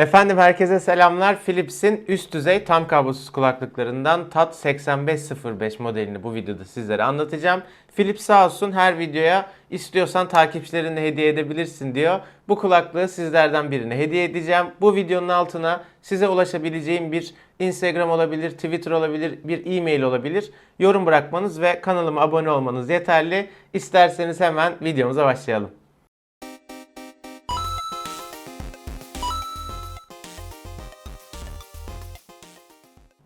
Efendim herkese selamlar. Philips'in üst düzey tam kablosuz kulaklıklarından TAT 8505 modelini bu videoda sizlere anlatacağım. Philips sağ olsun her videoya istiyorsan takipçilerine hediye edebilirsin diyor. Bu kulaklığı sizlerden birine hediye edeceğim. Bu videonun altına size ulaşabileceğim bir Instagram olabilir, Twitter olabilir, bir e-mail olabilir. Yorum bırakmanız ve kanalıma abone olmanız yeterli. İsterseniz hemen videomuza başlayalım.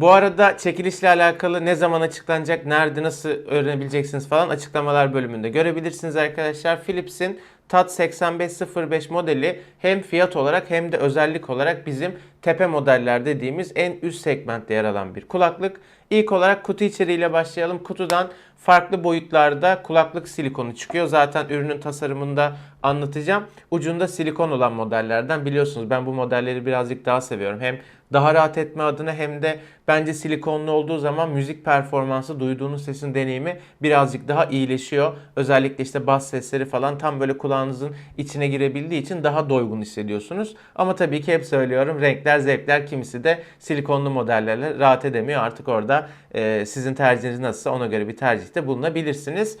Bu arada çekilişle alakalı ne zaman açıklanacak, nerede, nasıl öğrenebileceksiniz falan açıklamalar bölümünde görebilirsiniz arkadaşlar. Philips'in TAT 8505 modeli hem fiyat olarak hem de özellik olarak bizim tepe modeller dediğimiz en üst segmentte yer alan bir kulaklık. İlk olarak kutu içeriğiyle başlayalım. Kutudan farklı boyutlarda kulaklık silikonu çıkıyor. Zaten ürünün tasarımında anlatacağım. Ucunda silikon olan modellerden biliyorsunuz ben bu modelleri birazcık daha seviyorum. Hem daha rahat etme adına hem de bence silikonlu olduğu zaman müzik performansı duyduğunuz sesin deneyimi birazcık daha iyileşiyor. Özellikle işte bas sesleri falan tam böyle kulağınızın içine girebildiği için daha doygun hissediyorsunuz. Ama tabii ki hep söylüyorum renkler zevkler kimisi de silikonlu modellerle rahat edemiyor. Artık orada e, sizin tercihiniz nasılsa ona göre bir tercihte bulunabilirsiniz.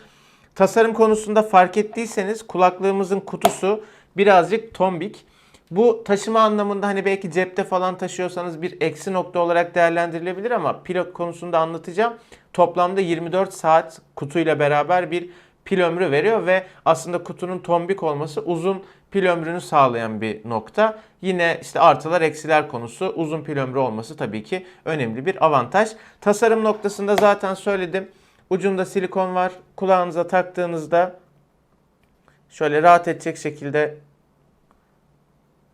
Tasarım konusunda fark ettiyseniz kulaklığımızın kutusu birazcık tombik. Bu taşıma anlamında hani belki cepte falan taşıyorsanız bir eksi nokta olarak değerlendirilebilir ama pil konusunda anlatacağım. Toplamda 24 saat kutuyla beraber bir pil ömrü veriyor ve aslında kutunun tombik olması uzun pil ömrünü sağlayan bir nokta. Yine işte artılar eksiler konusu uzun pil ömrü olması tabii ki önemli bir avantaj. Tasarım noktasında zaten söyledim. Ucunda silikon var. Kulağınıza taktığınızda şöyle rahat edecek şekilde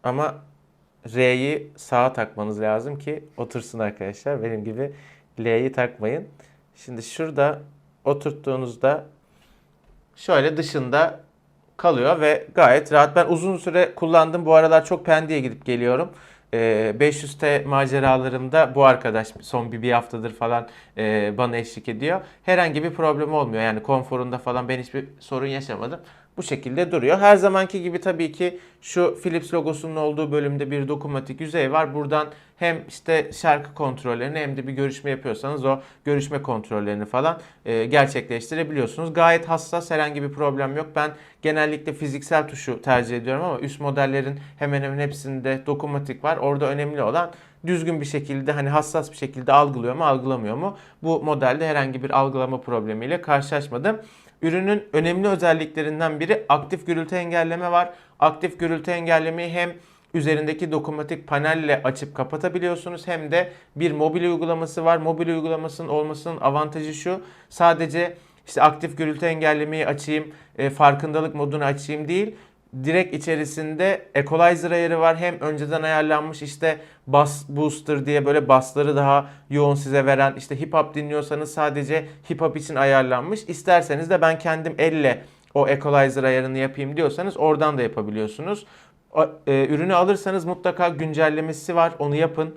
ama R'yi sağa takmanız lazım ki otursun arkadaşlar. Benim gibi L'yi takmayın. Şimdi şurada oturttuğunuzda şöyle dışında kalıyor ve gayet rahat. Ben uzun süre kullandım. Bu aralar çok Pendik'e gidip geliyorum. Ee, 500T maceralarımda bu arkadaş son bir, bir haftadır falan e, bana eşlik ediyor. Herhangi bir problem olmuyor. Yani konforunda falan ben hiçbir sorun yaşamadım. Bu şekilde duruyor. Her zamanki gibi tabii ki şu Philips logosunun olduğu bölümde bir dokunmatik yüzey var. Buradan hem işte şarkı kontrollerini hem de bir görüşme yapıyorsanız o görüşme kontrollerini falan e, gerçekleştirebiliyorsunuz. Gayet hassas herhangi bir problem yok. Ben genellikle fiziksel tuşu tercih ediyorum ama üst modellerin hemen hemen hepsinde dokunmatik var. Orada önemli olan düzgün bir şekilde hani hassas bir şekilde algılıyor mu algılamıyor mu? Bu modelde herhangi bir algılama problemiyle karşılaşmadım. Ürünün önemli özelliklerinden biri aktif gürültü engelleme var. Aktif gürültü engellemeyi hem üzerindeki dokunmatik panelle açıp kapatabiliyorsunuz hem de bir mobil uygulaması var. Mobil uygulamasının olmasının avantajı şu. Sadece işte aktif gürültü engellemeyi açayım, e, farkındalık modunu açayım değil direkt içerisinde equalizer ayarı var. Hem önceden ayarlanmış işte bass booster diye böyle bassları daha yoğun size veren işte hip hop dinliyorsanız sadece hip hop için ayarlanmış. İsterseniz de ben kendim elle o equalizer ayarını yapayım diyorsanız oradan da yapabiliyorsunuz. E, ürünü alırsanız mutlaka güncellemesi var. Onu yapın.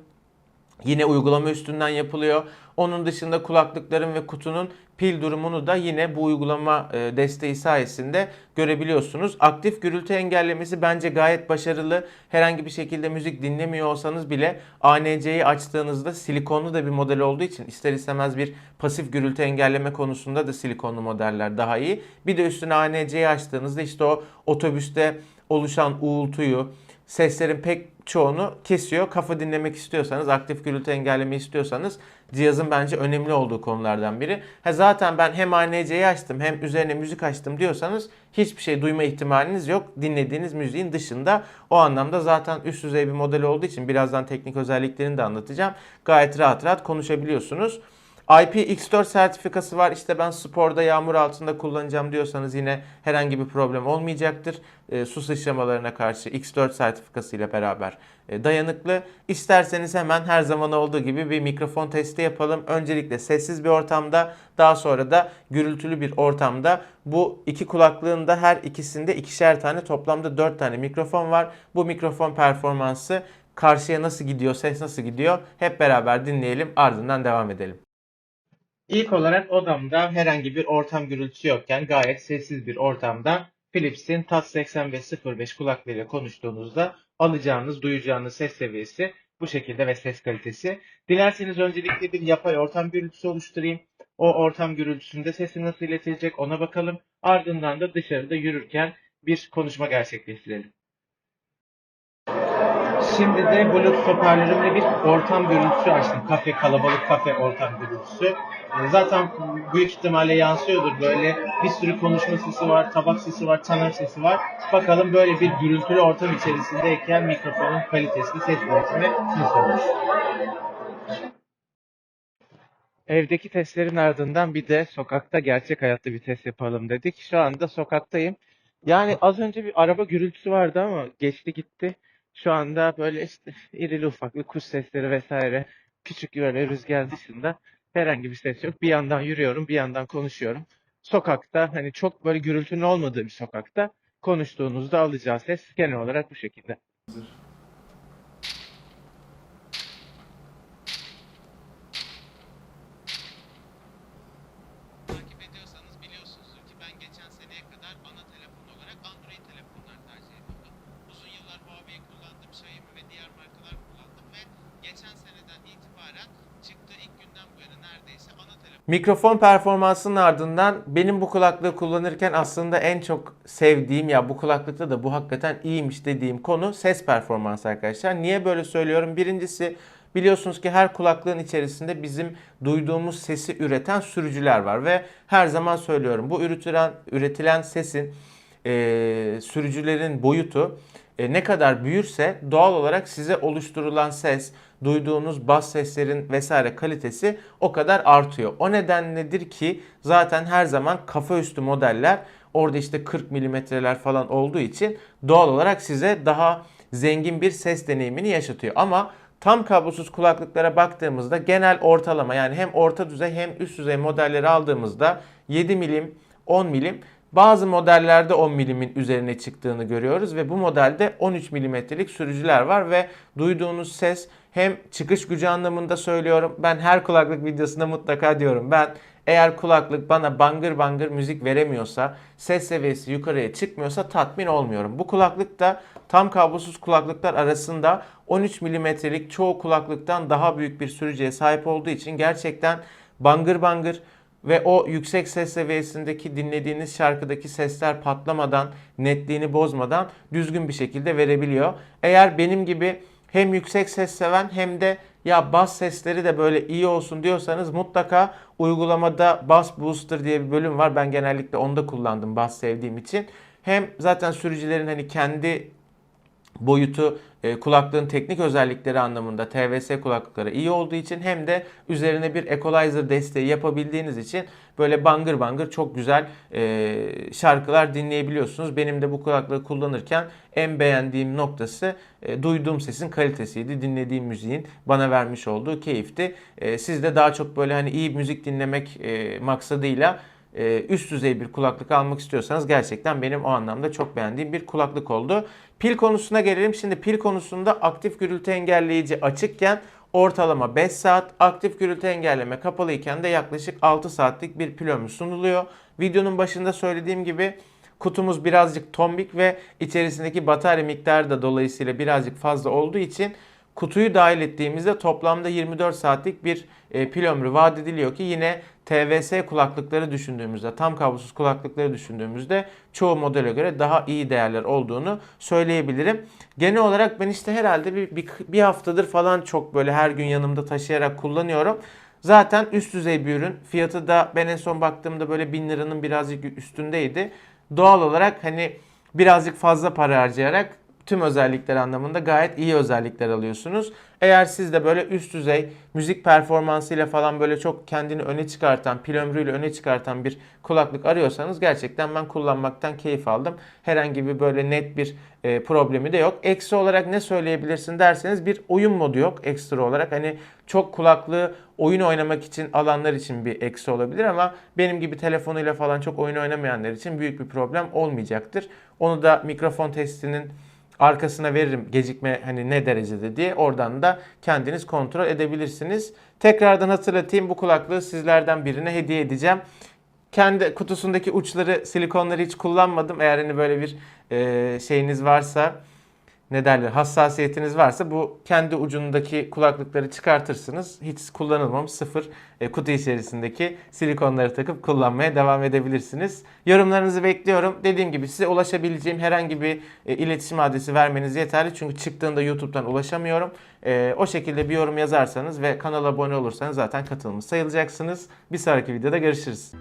Yine uygulama üstünden yapılıyor. Onun dışında kulaklıkların ve kutunun pil durumunu da yine bu uygulama e, desteği sayesinde görebiliyorsunuz. Aktif gürültü engellemesi bence gayet başarılı. Herhangi bir şekilde müzik dinlemiyor olsanız bile ANC'yi açtığınızda silikonlu da bir model olduğu için ister istemez bir pasif gürültü engelleme konusunda da silikonlu modeller daha iyi. Bir de üstüne ANC'yi açtığınızda işte o otobüste oluşan uğultuyu, seslerin pek çoğunu kesiyor. Kafa dinlemek istiyorsanız, aktif gürültü engelleme istiyorsanız cihazın bence önemli olduğu konulardan biri. Ha zaten ben hem ANC'yi açtım hem üzerine müzik açtım diyorsanız hiçbir şey duyma ihtimaliniz yok. Dinlediğiniz müziğin dışında o anlamda zaten üst düzey bir model olduğu için birazdan teknik özelliklerini de anlatacağım. Gayet rahat rahat konuşabiliyorsunuz. IPX4 sertifikası var. İşte ben sporda yağmur altında kullanacağım diyorsanız yine herhangi bir problem olmayacaktır. E, su sıçramalarına karşı X4 sertifikası ile beraber e, dayanıklı. İsterseniz hemen her zaman olduğu gibi bir mikrofon testi yapalım. Öncelikle sessiz bir ortamda daha sonra da gürültülü bir ortamda bu iki kulaklığın da her ikisinde ikişer tane toplamda dört tane mikrofon var. Bu mikrofon performansı karşıya nasıl gidiyor, ses nasıl gidiyor hep beraber dinleyelim ardından devam edelim. İlk olarak odamda herhangi bir ortam gürültüsü yokken gayet sessiz bir ortamda Philips'in TAT 8505 kulaklığıyla konuştuğunuzda alacağınız, duyacağınız ses seviyesi bu şekilde ve ses kalitesi. Dilerseniz öncelikle bir yapay ortam gürültüsü oluşturayım. O ortam gürültüsünde sesi nasıl iletilecek ona bakalım. Ardından da dışarıda yürürken bir konuşma gerçekleştirelim. Şimdi de Bluetooth hoparlörümle bir ortam gürültüsü açtım. Kafe, kalabalık kafe ortam gürültüsü. Ee, Zaten büyük ihtimalle yansıyordur böyle. Bir sürü konuşma sesi var, tabak sesi var, çanak sesi var. Bakalım böyle bir gürültülü ortam içerisindeyken mikrofonun kalitesi, ses yönetimi nasıl olur? Evdeki testlerin ardından bir de sokakta gerçek hayatta bir test yapalım dedik. Şu anda sokaktayım. Yani az önce bir araba gürültüsü vardı ama geçti gitti. Şu anda böyle işte irili ufaklı kuş sesleri vesaire küçük böyle rüzgar dışında herhangi bir ses yok. Bir yandan yürüyorum, bir yandan konuşuyorum. Sokakta hani çok böyle gürültünün olmadığı bir sokakta konuştuğunuzda alacağı ses genel olarak bu şekilde. Mikrofon performansının ardından benim bu kulaklığı kullanırken aslında en çok sevdiğim ya bu kulaklıkta da bu hakikaten iyiymiş dediğim konu ses performansı arkadaşlar. Niye böyle söylüyorum? Birincisi biliyorsunuz ki her kulaklığın içerisinde bizim duyduğumuz sesi üreten sürücüler var ve her zaman söylüyorum bu üretilen üretilen sesin e, sürücülerin boyutu e, ne kadar büyürse doğal olarak size oluşturulan ses, duyduğunuz bas seslerin vesaire kalitesi o kadar artıyor. O nedenledir ki zaten her zaman kafa üstü modeller orada işte 40 milimetreler falan olduğu için doğal olarak size daha zengin bir ses deneyimini yaşatıyor. Ama tam kablosuz kulaklıklara baktığımızda genel ortalama yani hem orta düzey hem üst düzey modelleri aldığımızda 7 milim 10 milim bazı modellerde 10 milimin üzerine çıktığını görüyoruz ve bu modelde 13 milimetrelik sürücüler var ve duyduğunuz ses hem çıkış gücü anlamında söylüyorum. Ben her kulaklık videosunda mutlaka diyorum. Ben eğer kulaklık bana bangır bangır müzik veremiyorsa, ses seviyesi yukarıya çıkmıyorsa tatmin olmuyorum. Bu kulaklık da tam kablosuz kulaklıklar arasında 13 milimetrelik çoğu kulaklıktan daha büyük bir sürücüye sahip olduğu için gerçekten bangır bangır ve o yüksek ses seviyesindeki dinlediğiniz şarkıdaki sesler patlamadan, netliğini bozmadan düzgün bir şekilde verebiliyor. Eğer benim gibi hem yüksek ses seven hem de ya bas sesleri de böyle iyi olsun diyorsanız mutlaka uygulamada Bass Booster diye bir bölüm var. Ben genellikle onda kullandım bas sevdiğim için. Hem zaten sürücülerin hani kendi boyutu e, kulaklığın teknik özellikleri anlamında TVS kulaklıklara iyi olduğu için hem de üzerine bir equalizer desteği yapabildiğiniz için böyle bangır bangır çok güzel e, şarkılar dinleyebiliyorsunuz. Benim de bu kulaklığı kullanırken en beğendiğim noktası e, duyduğum sesin kalitesiydi. Dinlediğim müziğin bana vermiş olduğu keyifti. E, siz de daha çok böyle hani iyi müzik dinlemek e, maksadıyla üst düzey bir kulaklık almak istiyorsanız gerçekten benim o anlamda çok beğendiğim bir kulaklık oldu. Pil konusuna gelelim. Şimdi pil konusunda aktif gürültü engelleyici açıkken ortalama 5 saat, aktif gürültü engelleme kapalıyken de yaklaşık 6 saatlik bir pil ömrü sunuluyor. Videonun başında söylediğim gibi kutumuz birazcık tombik ve içerisindeki batarya miktarı da dolayısıyla birazcık fazla olduğu için kutuyu dahil ettiğimizde toplamda 24 saatlik bir e, pil ömrü vaat ediliyor ki yine TVS kulaklıkları düşündüğümüzde, tam kablosuz kulaklıkları düşündüğümüzde çoğu modele göre daha iyi değerler olduğunu söyleyebilirim. Genel olarak ben işte herhalde bir, bir, bir haftadır falan çok böyle her gün yanımda taşıyarak kullanıyorum. Zaten üst düzey bir ürün. Fiyatı da ben en son baktığımda böyle 1000 liranın birazcık üstündeydi. Doğal olarak hani birazcık fazla para harcayarak tüm özellikler anlamında gayet iyi özellikler alıyorsunuz. Eğer siz de böyle üst düzey müzik performansıyla falan böyle çok kendini öne çıkartan, pil ömrüyle öne çıkartan bir kulaklık arıyorsanız gerçekten ben kullanmaktan keyif aldım. Herhangi bir böyle net bir e, problemi de yok. Eksi olarak ne söyleyebilirsin derseniz bir oyun modu yok ekstra olarak. Hani çok kulaklığı oyun oynamak için alanlar için bir eksi olabilir ama benim gibi telefonuyla falan çok oyun oynamayanlar için büyük bir problem olmayacaktır. Onu da mikrofon testinin arkasına veririm gecikme hani ne derecede diye oradan da kendiniz kontrol edebilirsiniz. Tekrardan hatırlatayım bu kulaklığı sizlerden birine hediye edeceğim. Kendi kutusundaki uçları silikonları hiç kullanmadım. Eğer hani böyle bir e, şeyiniz varsa ne derler hassasiyetiniz varsa bu kendi ucundaki kulaklıkları çıkartırsınız. Hiç kullanılmamış sıfır e, kutu içerisindeki silikonları takıp kullanmaya devam edebilirsiniz. Yorumlarınızı bekliyorum. Dediğim gibi size ulaşabileceğim herhangi bir e, iletişim adresi vermeniz yeterli. Çünkü çıktığında YouTube'dan ulaşamıyorum. E, o şekilde bir yorum yazarsanız ve kanala abone olursanız zaten katılmış sayılacaksınız. Bir sonraki videoda görüşürüz.